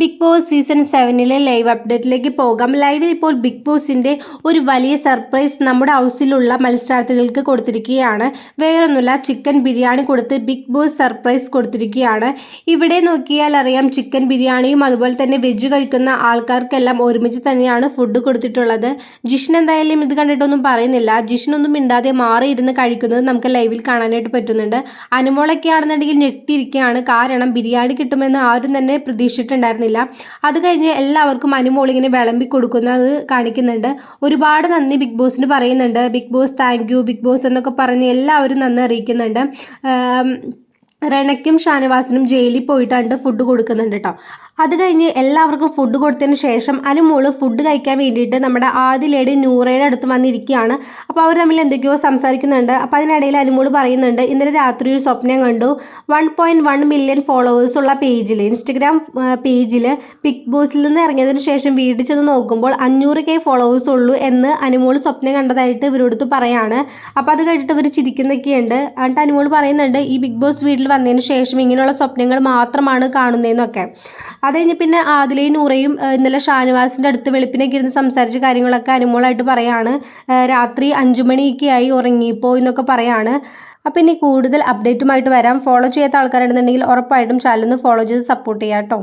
Big boss season സെവനിലെ live അപ്ഡേറ്റിലേക്ക് പോകാം. ലൈവിൽ ഇപ്പോൾ ബിഗ് ബോസിന്റെ ഒരു വലിയ സർപ്രൈസ് നമ്മുടെ ഹൗസിലുള്ള മത്സരാർത്ഥികൾക്ക് കൊടുത്തിരിക്കുകയാണ്. വേറൊന്നുമില്ല ചിക്കൻ ബിരിയാണി കൊടുത്ത് ബിഗ് ബോസ് സർപ്രൈസ് കൊടുത്തിരിക്കുകയാണ്. ഇവിടെ നോക്കിയാൽ അറിയാം ചിക്കൻ ബിരിയാണിയും അതുപോലെ തന്നെ വെജ് കഴിക്കുന്ന ആൾക്കാർക്കെല്ലാം ഒരുമിച്ച് തന്നെയാണ് ഫുഡ് കൊടുത്തിട്ടുള്ളത്. ജിഷൻ എന്തായാലും ഇത് കണ്ടിട്ടൊന്നും പറയുന്നില്ല. ജിഷനൊന്നും മിണ്ടാതെ മാറിയിരുന്ന് കഴിക്കുന്നത് നമുക്ക് ലൈവിൽ കാണാനായിട്ട് പറ്റുന്നുണ്ട്. അനുമോളൊക്കെ ആണെന്നുണ്ടെങ്കിൽ ഞെട്ടിയിരിക്കുകയാണ്. കാരണം ബിരിയാണി കിട്ടുമെന്ന് ആരും തന്നെ പ്രതീക്ഷിച്ചിട്ടുണ്ടായിരുന്നില്ല. അത് കഴിഞ്ഞ് എല്ലാവർക്കും അനുമോൾ ഇങ്ങനെ വിളമ്പി കൊടുക്കുന്നത് കാണിക്കുന്നുണ്ട്. ഒരുപാട് നന്ദി ബിഗ് ബോസിന് പറയുന്നുണ്ട്. Big boss thank you big boss എന്നൊക്കെ പറഞ്ഞ് എല്ലാവരും നന്ദി അറിയിക്കുന്നുണ്ട്. റെണയ്ക്കും ഷാനവാസിനും ജയിലിൽ പോയിട്ടാണ് ഫുഡ് കൊടുക്കുന്നുണ്ട് കേട്ടോ അത് കഴിഞ്ഞ് എല്ലാവർക്കും ഫുഡ് കൊടുത്തതിന് ശേഷം അനുമോൾ ഫുഡ് കഴിക്കാൻ വേണ്ടിയിട്ട് നമ്മുടെ ആദ്യ ലേഡി നൂറയുടെ അടുത്ത് വന്നിരിക്കുകയാണ്. അപ്പോൾ അവർ തമ്മിൽ എന്തൊക്കെയോ സംസാരിക്കുന്നുണ്ട്. അപ്പോൾ അതിനിടയിൽ അനുമോൾ പറയുന്നുണ്ട് ഇന്നലെ രാത്രി ഒരു സ്വപ്നം കണ്ടു. One point one million followers ഉള്ള പേജിൽ ഇൻസ്റ്റഗ്രാം പേജിൽ ബിഗ് ബോസിൽ നിന്ന് ഇറങ്ങിയതിന് ശേഷം വീട്ടിൽ ചെന്ന് നോക്കുമ്പോൾ അഞ്ഞൂറ് കെ ഫോളോവേഴ്സ് ഉള്ളൂ എന്ന് അനുമോൾ സ്വപ്നം കണ്ടതായിട്ട് ഇവരോടുത്ത് പറയാണ്. അപ്പോൾ അത് കേട്ടിട്ട് ഇവർ ചിരിക്കുന്നൊക്കെയുണ്ട്. എന്നിട്ട് അനുമോൾ പറയുന്നുണ്ട് ഈ ബിഗ് ബോസ് വീട്ടിൽ വന്നതിന് ശേഷം ഇങ്ങനെയുള്ള സ്വപ്നങ്ങൾ മാത്രമാണ് കാണുന്നതെന്നൊക്കെ. അത് കഴിഞ്ഞ് പിന്നെ ആദിലയും നൂറയും ഇന്നലെ ഷാനുവാസിന്റെ അടുത്ത് വെളുപ്പിനൊക്കെ ഇരുന്ന് സംസാരിച്ച കാര്യങ്ങളൊക്കെ അനുമോളായിട്ട് പറയാണ്. രാത്രി അഞ്ചു മണിയൊക്കെ ആയി ഉറങ്ങിപ്പോയി എന്നൊക്കെ പറയാണ്. അപ്പോൾ ഇനി കൂടുതൽ അപ്ഡേറ്റുമായിട്ട് വരാം. ഫോളോ ചെയ്യാത്ത ആൾക്കാരുണ്ടെന്നുണ്ടെങ്കിൽ ഉറപ്പായിട്ടും ചാനൽ ഫോളോ ചെയ്ത് സപ്പോർട്ട് ചെയ്യാം കേട്ടോ